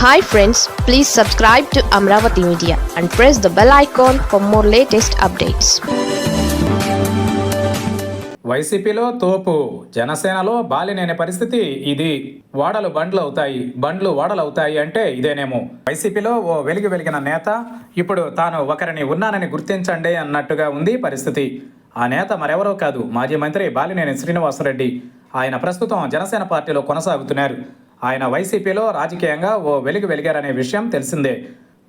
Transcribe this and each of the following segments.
Hi friends please subscribe to Amaravati media and press the bell icon for more latest updates వైసీపీలో తోపు జనసేనలో బాలినేని పరిస్థితి ఇది. వాడలు బండ్లు అవుతాయి బండ్లు వాడలు అవుతాయి అంటే ఇదేనేమో. వైసీపీలో ఓ వెలిగి వెలిగిన నేత ఇప్పుడు తాను ఒకరిని ఉన్నానని గుర్తించండి అన్నట్టుగా ఉంది పరిస్థితి. ఆ నేత మరెవరో కాదు మాజీ మంత్రి బాలినేని శ్రీనివాసరెడ్డి. ఆయన ప్రస్తుతం జనసేన పార్టీలో కొనసాగుతున్నారు. ఆయన వైసీపీలో రాజకీయంగా ఓ వెలుగు వెలిగారనే విషయం తెలిసిందే.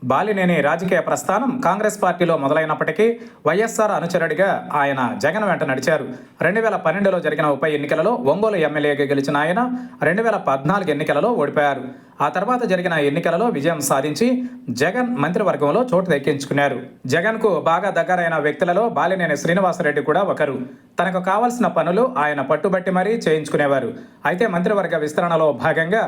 బాలినేని రాజకీయ ప్రస్థానం కాంగ్రెస్ పార్టీలో మొదలైనప్పటికీ వైఎస్ఆర్ అనుచరుడిగా ఆయన జగన్ వెంట నడిచారు. రెండు వేల పన్నెండులో జరిగిన ఉప ఎన్నికలలో ఒంగోలు ఎమ్మెల్యేగా గెలిచిన ఆయన రెండు వేల పద్నాలుగు ఎన్నికలలో ఓడిపోయారు. ఆ తర్వాత జరిగిన ఎన్నికలలో విజయం సాధించి జగన్ మంత్రివర్గంలో చోటు దక్కించుకున్నారు. జగన్కు బాగా దగ్గరైన వ్యక్తులలో బాలినేని శ్రీనివాసరెడ్డి కూడా ఒకరు. తనకు కావాల్సిన పనులు ఆయన పట్టుబట్టి మరీ చేయించుకునేవారు. అయితే మంత్రివర్గ విస్తరణలో భాగంగా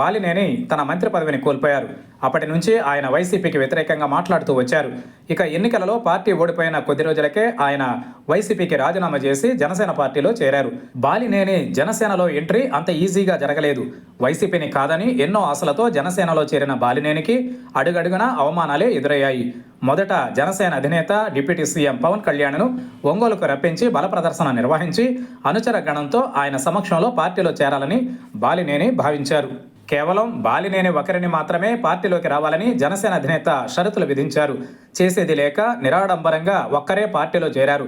బాలినేని తన మంత్రి పదవిని కోల్పోయారు. అప్పటి నుంచి ఆయన వైసీపీకి వ్యతిరేకంగా మాట్లాడుతూ వచ్చారు. ఇక ఎన్నికలలో పార్టీ ఓడిపోయిన కొద్ది రోజులకే ఆయన వైసీపీకి రాజీనామా చేసి జనసేన పార్టీలో చేరారు. బాలినేని జనసేనలో ఎంట్రీ అంత ఈజీగా జరగలేదు. వైసీపీని కాదని ఎన్నో ఆశలతో జనసేనలో చేరిన బాలినేనికి అడుగడుగున అవమానాలే ఎదురయ్యాయి. మొదట జనసేన అధినేత డిప్యూటీ సీఎం పవన్ కళ్యాణ్ను ఒంగోలుకు రప్పించి బల ప్రదర్శన నిర్వహించి అనుచర గణంతో ఆయన సమక్షంలో పార్టీలో చేరాలని బాలినేని భావించారు. కేవలం బాలినేని ఒకరిని మాత్రమే పార్టీలోకి రావాలని జనసేన అధినేత షరతులు విధించారు. చేసేది లేక నిరాడంబరంగా ఒక్కరే పార్టీలో చేరారు.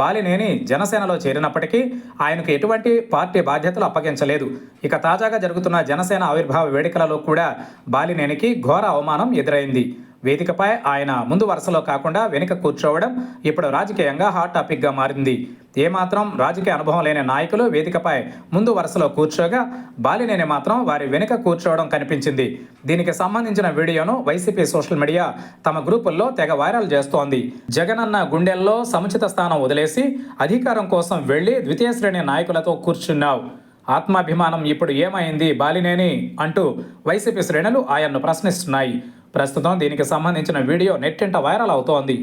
బాలినేని జనసేనలో చేరినప్పటికీ ఆయనకు ఎటువంటి పార్టీ బాధ్యతలు అప్పగించలేదు. ఇక తాజాగా జరుగుతున్న జనసేన ఆవిర్భావ వేడుకలలో కూడా బాలినేనికి ఘోర అవమానం ఎదురైంది. వేదికపై ఆయన ముందు వరుసలో కాకుండా వెనుక కూర్చోవడం ఇప్పుడు రాజకీయంగా హాట్ టాపిక్గా మారింది. ఏమాత్రం రాజకీయ అనుభవం లేని నాయకులు వేదికపై ముందు వరుసలో కూర్చోగా బాలినేని మాత్రం వారి వెనుక కూర్చోవడం కనిపించింది. దీనికి సంబంధించిన వీడియోను వైసీపీ సోషల్ మీడియా తమ గ్రూపుల్లో తెగ వైరల్ చేస్తోంది. జగనన్న గుండెల్లో సముచిత స్థానం వదిలేసి అధికారం కోసం వెళ్ళి ద్వితీయ శ్రేణి నాయకులతో కూర్చున్నావు. ఆత్మాభిమానం ఇప్పుడు ఏమైంది? బాలినేని అంటూ వైసీపీ శ్రేణులు ఆయన్ను ప్రశ్నిస్తున్నాయి. ప్రస్తుతం దీనికి సంబంధించిన వీడియో నెట్టింట వైరల్ అవుతోంది.